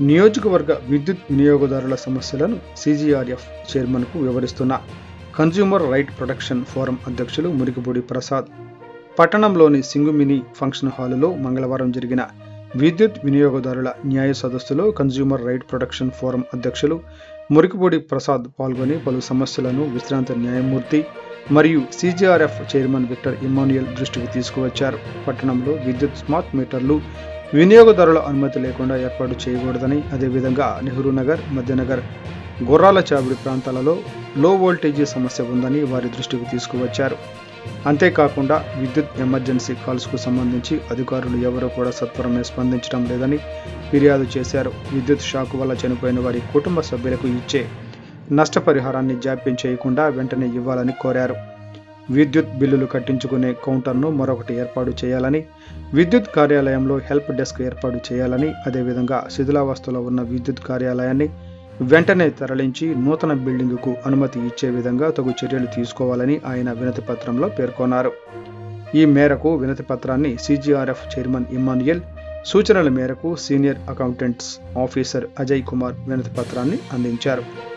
నియోజకవర్గ విద్యుత్ వినియోగదారుల సమస్యలను సీజీఆర్ఎఫ్ చైర్మన్కు వివరిస్తున్న కన్జ్యూమర్ రైట్ ప్రొటెక్షన్ ఫోరం అధ్యక్షులు మురికిపూడి ప్రసాద్. పట్టణంలోని సింగుమిని ఫంక్షన్ హాలులో మంగళవారం జరిగిన విద్యుత్ వినియోగదారుల న్యాయ సదస్సులో కన్జ్యూమర్ రైట్ ప్రొటెక్షన్ ఫోరం అధ్యక్షులు మురికిపూడి ప్రసాద్ పాల్గొని పలు సమస్యలను విశ్రాంత న్యాయమూర్తి మరియు సీజీఆర్ఎఫ్ చైర్మన్ విక్టర్ ఇమాన్యుయల్ దృష్టికి తీసుకువచ్చారు. పట్టణంలో విద్యుత్ స్మార్ట్ మీటర్లు వినియోగదారుల అనుమతి లేకుండా ఏర్పాటు చేయకూడదని అదేవిధంగా నెహ్రూ నగర్ మధ్యనగర్ గుర్రాల చావిడి ప్రాంతాలలో లో వోల్టేజీ సమస్య ఉందని వారి దృష్టికి తీసుకువచ్చారు. అంతేకాకుండా విద్యుత్ ఎమర్జెన్సీ కాల్స్కు సంబంధించి అధికారులు ఎవరూ కూడా సత్వరమే స్పందించడం లేదని ఫిర్యాదు చేశారు. విద్యుత్ షాక్ వల్ల చనిపోయిన వారి కుటుంబ సభ్యులకు ఇచ్చే నష్టపరిహారాన్ని జాప్యం చేయకుండా వెంటనే ఇవ్వాలని కోరారు. విద్యుత్ బిల్లులు కట్టించుకునే కౌంటర్ను మరొకటి ఏర్పాటు చేయాలని విద్యుత్ కార్యాలయంలో హెల్ప్ డెస్క్ ఏర్పాటు చేయాలని అదేవిధంగా శిథిలావస్థలో ఉన్న విద్యుత్ కార్యాలయాన్ని వెంటనే తరలించి నూతన బిల్డింగుకు అనుమతి ఇచ్చే విధంగా తగు చర్యలు తీసుకోవాలని ఆయన వినతి పత్రంలో పేర్కొన్నారు. ఈ మేరకు వినతి పత్రాన్ని సీజీఆర్ఎఫ్ చైర్మన్ ఇమాన్యుయల్ సూచనల మేరకు senior accountants officer Ajay Kumar వినతి పత్రాన్ని అందించారు.